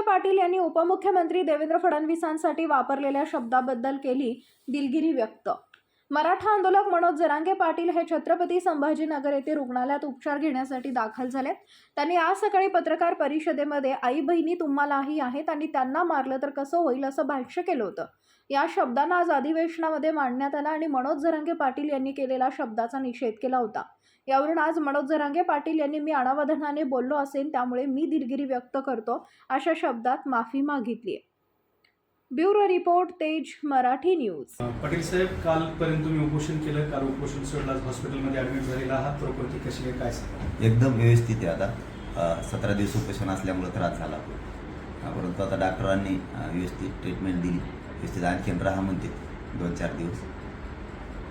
पाटील यांनी उपमुख्यमंत्री देवेंद्र फडणवीसांसाठी वापरलेल्या शब्दाबद्दल केली दिलगिरी व्यक्त. मराठा आंदोलक मनोज जरांगे पाटील हे छत्रपती संभाजीनगर येथे रुग्णालयात उपचार घेण्यासाठी दाखल झालेत. त्यांनी आज सकाळी पत्रकार परिषदेमध्ये आई बहिणी तुम्हालाही आहेत आणि त्यांना मारलं तर कसं होईल असं भाष्य केलं होतं या शब्दांना आज अधिवेशनामध्ये मांडण्यात आला आणि मनोज जरांगे पाटील यांनी केलेला शब्दाचा निषेध केला होता. यावरून आज मनोज जरांगे पाटील यांनी मी अनावधानाने बोललो असेल त्यामुळे मी दिलगिरी व्यक्त करतो अशा शब्दात माफी मागितली आहे ब्युरो रिपोर्ट तेज मराठी न्यूज. पाटील साहेब कालपर्यंत तुम्ही उपोषण केलं काल उपोषण सोडलं आज हॉस्पिटलमध्ये ॲडमिट झालेला आहात. प्रकृती कशी आहे काय सांगा एकदम व्यवस्थित आहे आता. सतरा दिवस उपोषण असल्यामुळे त्रास झाला. परंतु आता डॉक्टरांनी व्यवस्थित ट्रीटमेंट दिली. व्यवस्थित आणखीन राहा म्हणते. दोन चार दिवस.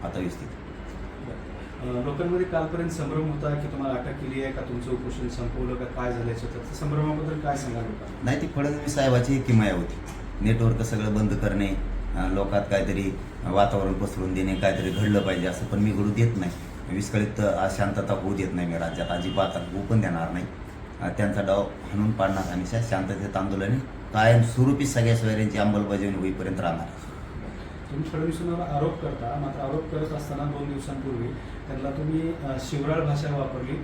आता व्यवस्थित. लोकांमध्ये कालपर्यंत संभ्रम होता की तुम्हाला अटक केली आहे का तुमचं उपोषण संपवलं का काय झालं संभ्रमाबद्दल काय सांगा लोकांना? नाही ती फडणवीस साहेबाची किमया होती. नेटवर्क सगळं बंद करणे लोकात काहीतरी वातावरण पसरून देणे काहीतरी घडलं पाहिजे असं पण मी घडू देत नाही. विस्कळीत शांतता होऊ देत नाही मी राज्यात. अजिबात होऊ पण देणार नाही. त्यांचा डाव हाणून पाडणार आणि शांततेत आंदोलन कायम स्वरूपी सगळ्या सोयऱ्यांची अंमलबजावणी होईपर्यंत राहणार. तुम्ही फडणवीसांवर आरोप करता मात्र आरोप करत असताना दोन दिवसांपूर्वी त्यांना तुम्ही शिवराळ भाषा वापरली.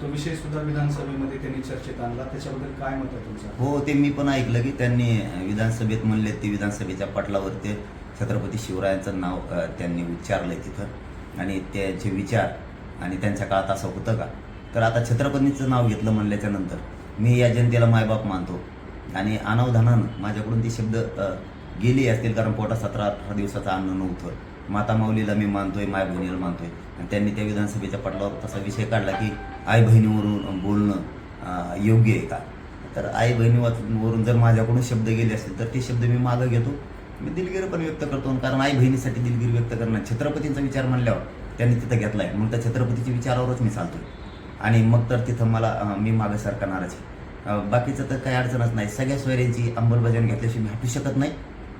तो विषय सुद्धा विधानसभेमध्ये त्यांनी चर्चेत आणला. त्याच्याबद्दल काय मत आहे तुमचं? हो ते मी पण ऐकलं की त्यांनी विधानसभेत म्हणले ते विधानसभेच्या पटलावर ते छत्रपती शिवरायांचं नाव त्यांनी उच्चारलंय तिथं. आणि त्याचे विचार आणि त्यांच्या काळात असं होतं का? तर आता छत्रपतींचं नाव घेतलं म्हणल्याच्या नंतर मी या जनतेला मायबाप मानतो. आणि अनावधानानं माझ्याकडून ते शब्द गेली असतील कारण पोटात सतरा अठरा दिवसाचं अन्न नव्हतं. माता माऊलीला मी मानतोय माय बहिणीला मानतोय. आणि त्यांनी त्या विधानसभेच्या पटलावर तसा विषय काढला की आई बहिणीवरून बोलणं योग्य आहे का? तर आई बहिणीवरून जर माझ्याकडून शब्द गेले असतील तर ते शब्द मी मागं घेतो. मी दिलगिरी पण व्यक्त करतो कारण आई बहिणीसाठी दिलगिरी व्यक्त करणं छत्रपतींचा विचार म्हणल्यावर त्यांनी तिथं घेतलाय. मग त्या छत्रपतीच्या विचारावरच मी चालतोय. आणि मग तर तिथं मला मी मागं सरकारणारच आहे. बाकीचं तर काही अडचणच नाही. सगळ्या सोयऱ्यांची अंमलबजावणी घेतल्याशिवाय मी हटू शकत नाही.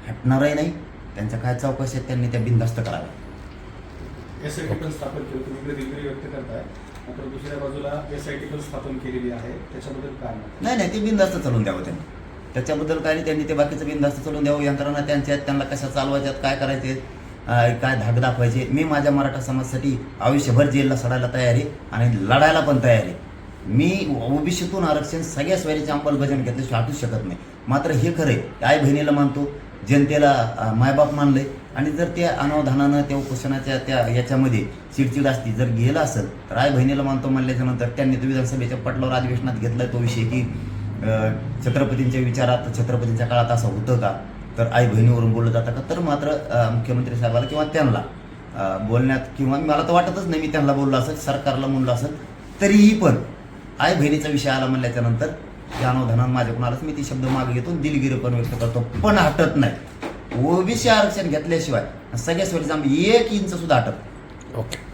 हटणारही नाही त्यांच्या काय चौकशी आहेत त्यांनी त्या बिनधास्त कराव्या. एस आय टी पण स्थापन केलं तुम्ही इकडे दिलगिरी व्यक्त करताय. मात्र दुसऱ्या बाजूला एस आय टी पण स्थापन केलेली आहे. त्याच्याबद्दल काय? नाही नाही ते बिनधास्त चालवून द्यावं त्यांनी. त्याच्याबद्दल काय नाही त्यांनी ते बाकीचं बिनधास्त चालवून द्यावं. यंत्रणा त्यांच्या आहेत, त्यांना कशा चालवायच्यात काय करायचे काय धाक दाखवायचे मी माझ्या मराठा समाजासाठी आयुष्यभर जेलला सडायला तयार आहे आणि लढायला पण तयार आहे. मी ओबीसीतून आरक्षण सगळ्या सोयरीचे अंमलबजावणी घेतल्याशिवाय हटूच शकत नाही. मात्र हे खरं आहे आई बहिणीला मानतो जनतेला मायबाप मायबाप आहे आणि जर त्या अनावधानानं त्या उपोषणाच्या त्या याच्यामध्ये चिडचिड असती जर गेलं असेल तर आई बहिणीला मानतो म्हणल्याच्यानंतर त्यांनी तो विधानसभेच्या पटलावर अधिवेशनात घेतलाय तो विषय की छत्रपतींच्या विचारात छत्रपतींच्या काळात असं होतं का? तर आई बहिणीवरून बोललं जातं का? तर मात्र मुख्यमंत्री साहेबाला किंवा त्यांना बोलण्यात किंवा मला तर वाटतच नाही मी त्यांना बोललो असेल सरकारला म्हणलं असेल तरीही पण आई बहिणीचा विषय आला म्हणल्याच्यानंतर नंतर माझ्या अनावधानानं मी ती शब्द मागे घेतो दिलगिर पण व्यक्त करतो पण हटत नाही. ओबीसी आरक्षण घेतल्याशिवाय सगळ्या सोयीचं आम्ही एक इंच सुद्धा हटत ओके.